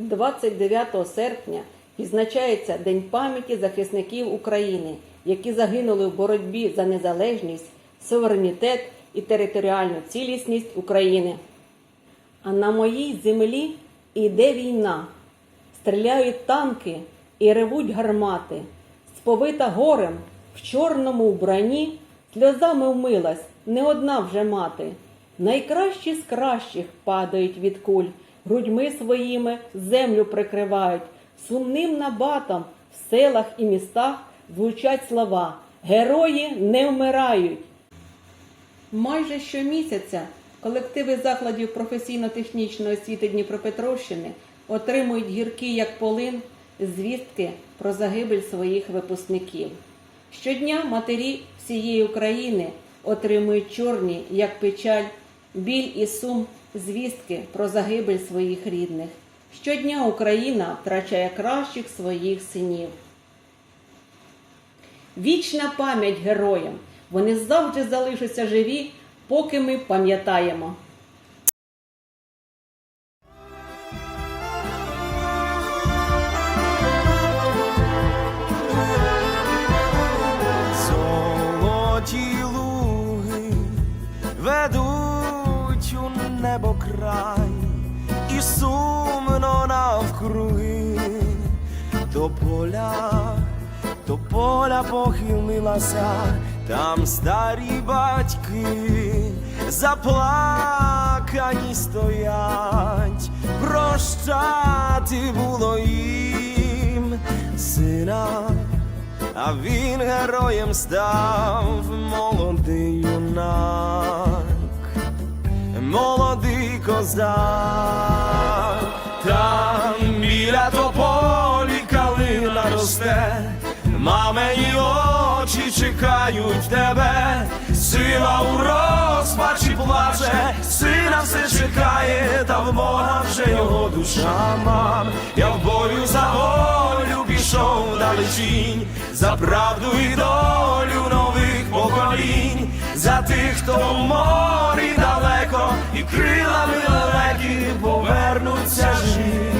29 серпня відзначається День пам'яті захисників України, які загинули в боротьбі за незалежність, суверенітет і територіальну цілісність України. А на моїй землі іде війна, стріляють танки і ревуть гармати. Сповита горем в чорному вбранні, сльозами вмилась не одна вже мати. Найкращі з кращих падають від куль, грудьми своїми землю прикривають. Сумним набатом в селах і містах звучать слова Герої не вмирають. Майже щомісяця колективи закладів професійно-технічної освіти Дніпропетровщини отримують гіркі як полин звістки про загибель своїх випускників. Щодня матері всієї України отримують чорні як печаль, біль і сум звістки про загибель своїх рідних. Щодня Україна втрачає кращих своїх синів. Вічна пам'ять героям. Вони завжди залишаться живі, поки ми пам'ятаємо. Край, і сумно навкруги до поля, до поля похилилася, там старі батьки заплакані стоять, прощати було їм сина. А він героєм став молодий юнак, молодий козак, там біля тополі калина росте, мамині очі чекають тебе, сила у розпачі плаче, сина все чекає, та в Бога вже його душа. Мам. Я в бою за волю пішов далечінь, за правду і долю нових поколінь, за тих, хто в морі далеко, і крилами далекі повернуться живі.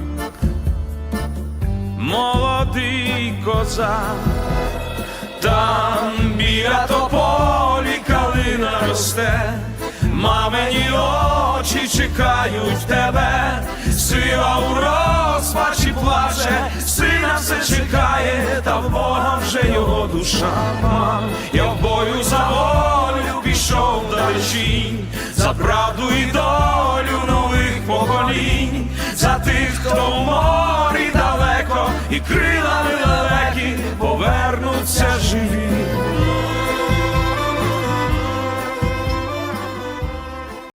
молодий козак, там біля тополі калина росте, мамині очі чекають тебе, сила у розпачі плаче, сина все чекає, та в Бога вже його душа. Мам. Я в бою за волю пішов далечінь, за правду і долю нових поколінь, за тих, хто в морі далеко, і крилами